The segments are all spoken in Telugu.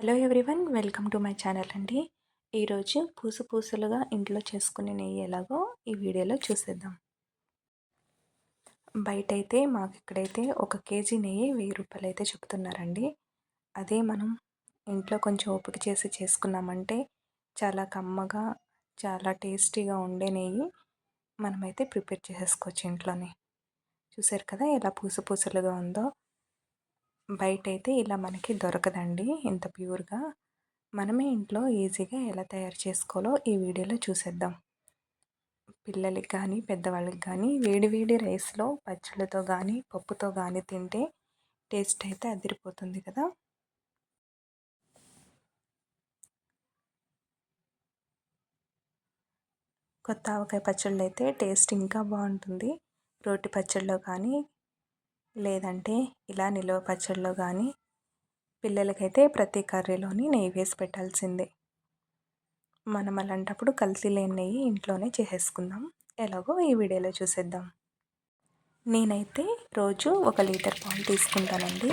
Hello everyone welcome to my channel అండి. ఈరోజు పూసు పూసలుగా ఇంట్లో చేసుకునే నెయ్యి ఎలాగో ఈ వీడియోలో చూసేద్దాం. బయట అయితే మాకు ఇక్కడైతే ఒక కేజీ నెయ్యి వెయ్యి రూపాయలు అయితే చెప్తున్నారండి. అదే మనం ఇంట్లో కొంచెం ఓపిక చేసి చేసుకున్నామంటే చాలా కమ్మగా చాలా టేస్టీగా ఉండే నెయ్యి మనమైతే ప్రిపేర్ చేసేసుకోవచ్చు ఇంట్లోనే. చూసారు కదా ఎలా పూసు పూసలుగా ఉందో? బయట అయితే ఇలా మనకి దొరకదండి ఇంత ప్యూర్గా. మనమే ఇంట్లో ఈజీగా ఎలా తయారు చేసుకోవాలో ఈ వీడియోలో చూసేద్దాం. పిల్లలకి కానీ పెద్దవాళ్ళకి కానీ వేడి వేడి రైస్లో పచ్చళ్ళతో కానీ పప్పుతో కానీ తింటే టేస్ట్ అయితే అదిరిపోతుంది కదా. కొత్త ఆవకాయ పచ్చళ్ళు అయితే టేస్ట్ ఇంకా బాగుంటుంది. రోటి పచ్చళ్ళలో కానీ లేదంటే ఇలా నిల్వ పచ్చడిలో కానీ పిల్లలకైతే ప్రతి కర్రీలోని నెయ్యి వేసి పెట్టాల్సిందే. మనం అలాంటప్పుడు కల్తీ లేని నెయ్యి ఇంట్లోనే చేసేసుకుందాం. ఎలాగో ఈ వీడియోలో చూసేద్దాం. నేనైతే రోజు ఒక లీటర్ పాలు తీసుకుంటానండి.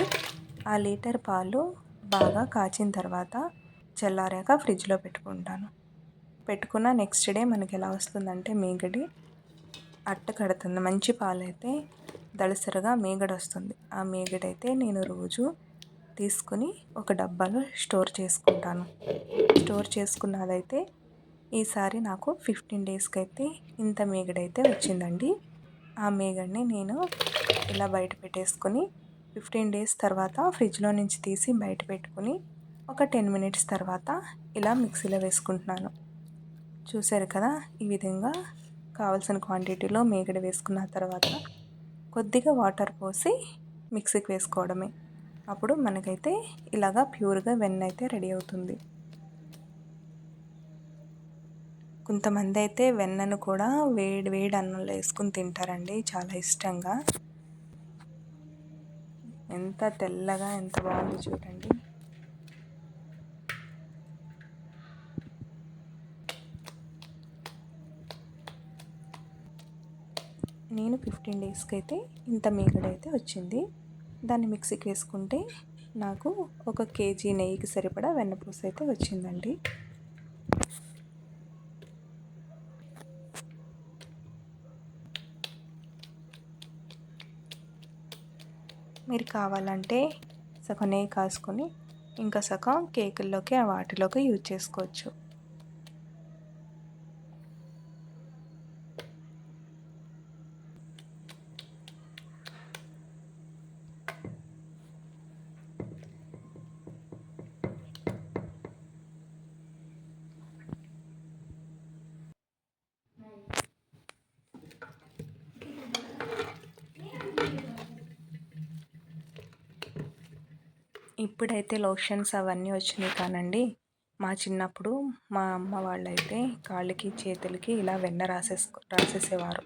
ఆ లీటర్ పాలు బాగా కాచిన తర్వాత చల్లారాక ఫ్రిడ్జ్లో పెట్టుకుంటాను. పెట్టుకున్న నెక్స్ట్ డే మనకి ఎలా వస్తుందంటే మీగడి అట్ట కడుతుంది. మంచి పాలైతే దళసరిగా మీగడ వస్తుంది. ఆ మీగడైతే నేను రోజు తీసుకుని ఒక డబ్బాలో స్టోర్ చేసుకుంటాను. స్టోర్ చేసుకున్నదైతే ఈసారి నాకు ఫిఫ్టీన్ డేస్కి అయితే ఇంత మేగడైతే వచ్చిందండి. ఆ మీగడిని నేను ఇలా బయట పెట్టేసుకొని ఫిఫ్టీన్ డేస్ తర్వాత ఫ్రిడ్జ్లో నుంచి తీసి బయట పెట్టుకుని ఒక టెన్ మినిట్స్ తర్వాత ఇలా మిక్సీలో వేసుకుంటున్నాను. చూశారు కదా ఈ విధంగా కావాల్సిన క్వాంటిటీలో మేగడ వేసుకున్న తర్వాత కొద్దిగా వాటర్ పోసి మిక్సీకి వేసుకోవడమే. అప్పుడు మనకైతే ఇలాగా ప్యూర్గా వెన్న అయితే రెడీ అవుతుంది. కొంతమంది అయితే వెన్నను కూడా వేడి వేడి అన్నంలో వేసుకుని తింటారండి. చాలా ఇష్టంగా. ఎంత తెల్లగా ఎంత బాగుంది చూడండి. నేను ఫిఫ్టీన్ డేస్కి అయితే ఇంత మీగడ అయితే వచ్చింది. దాన్ని మిక్సీకి వేసుకుంటే నాకు ఒక కేజీ నెయ్యికి సరిపడా వెన్నపూస అయితే వచ్చిందండి. మీరు కావాలంటే సగం నెయ్యి కాసుకొని ఇంకా సగం కేకుల్లోకి వాటిలోకి యూజ్ చేసుకోవచ్చు. ఇప్పుడైతే లోషన్స్ అవన్నీ వచ్చినాయి కానండి. మా చిన్నప్పుడు మా అమ్మ వాళ్ళైతే కాళ్ళకి చేతులకి ఇలా వెన్న రాసేసుకో రాసేసేవారు.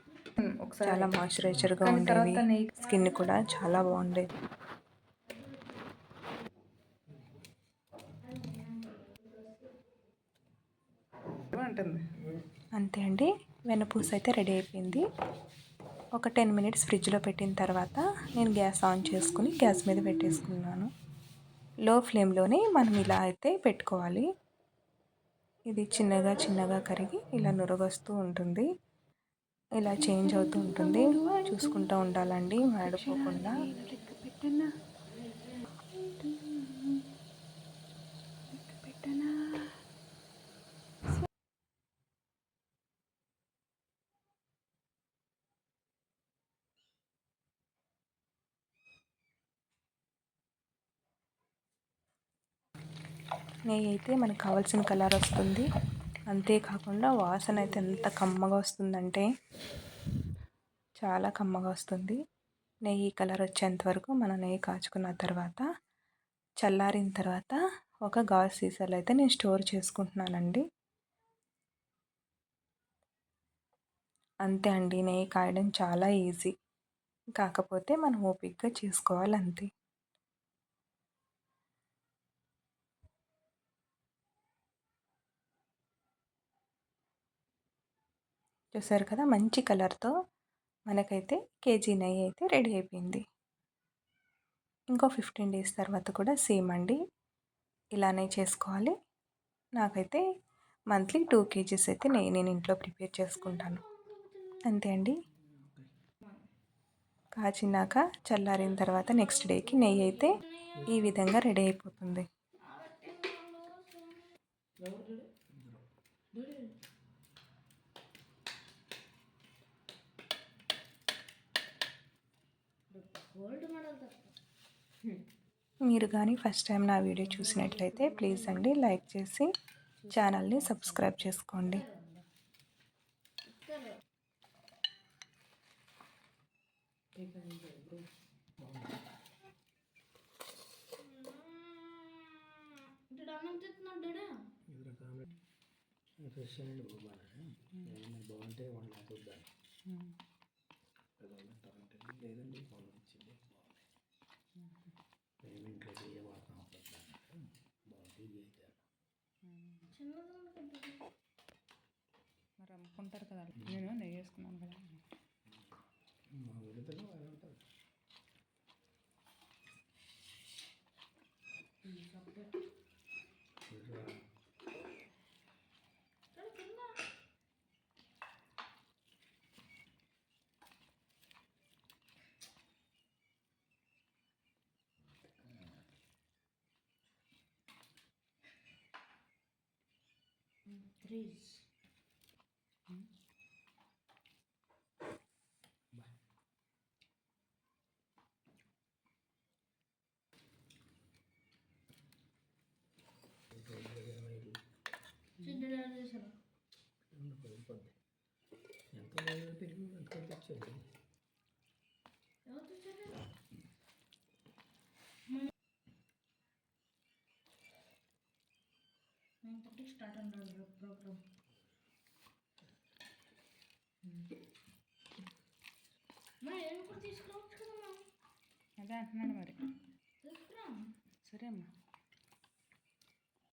చాలా మాయిశ్చరైజర్గా ఉండేది స్కిన్ కూడా చాలా బాగుండేది అంతే అండి. వెన్నపూస అయితే రెడీ అయిపోయింది. ఒక టెన్ మినిట్స్ ఫ్రిడ్జ్లో పెట్టిన తర్వాత నేను గ్యాస్ ఆన్ చేసుకుని గ్యాస్ మీద పెట్టేసుకున్నాను. లో ఫ్లేమ్లోనే మనం ఇలా అయితే పెట్టుకోవాలి. ఇది చిన్నగా చిన్నగా కరిగి ఇలా నురగొస్తూ ఉంటుంది. ఇలా చేంజ్ అవుతూ ఉంటుంది. చూసుకుంటూ ఉండాలండి మాడిపోకుండా. నెయ్యి అయితే మనకు కావాల్సిన కలర్ వస్తుంది. అంతేకాకుండా వాసన అయితే ఎంత కమ్మగా వస్తుందంటే చాలా కమ్మగా వస్తుంది. నెయ్యి కలర్ వచ్చేంత వరకు మనం నెయ్యి కాచుకున్న తర్వాత చల్లారిన తర్వాత ఒక గాజు సీసాలు అయితే నేను స్టోర్ చేసుకుంటున్నానండి. అంతే అండి నెయ్యి కాయడం చాలా ఈజీ. కాకపోతే మనం ఓపిక్గా చేసుకోవాలి అంతే. చూసారు కదా! మంచి కలర్తో మనకైతే కేజీ నెయ్యి అయితే రెడీ అయిపోయింది. ఇంకో ఫిఫ్టీన్ డేస్ తర్వాత కూడా సేమ్ అండి. ఇలానే చేసుకోవాలి. నాకైతే మంత్లీ టూ కేజీస్ అయితే నెయ్యి నేను ఇంట్లో ప్రిపేర్ చేసుకుంటాను. అంతే అండి. కాచినాక చల్లారిన తర్వాత నెక్స్ట్ డేకి నెయ్యి అయితే ఈ విధంగా రెడీ అయిపోతుంది. మీరు కానీ ఫస్ట్ టైం నా వీడియో చూసినట్లయితే ప్లీజ్ అండి లైక్ చేసి ఛానల్ని సబ్స్క్రైబ్ చేసుకోండి. బాగుంటే లేదండి ఇది అయితే మరి అమ్ముకుంటారు కదా నేను నెయ్యి వేసుకున్నాను కదా. పడిపోద్ది ఎంత లేదు పెరుగు ఎంత పంపించండి స్టార్ట్ అన్నారు ప్రోగ్రామ్ మరి ఏం కూడా తీసుకురావచ్చు కదమ్మా అదే అంటున్నాడు మరి. సరే అమ్మా.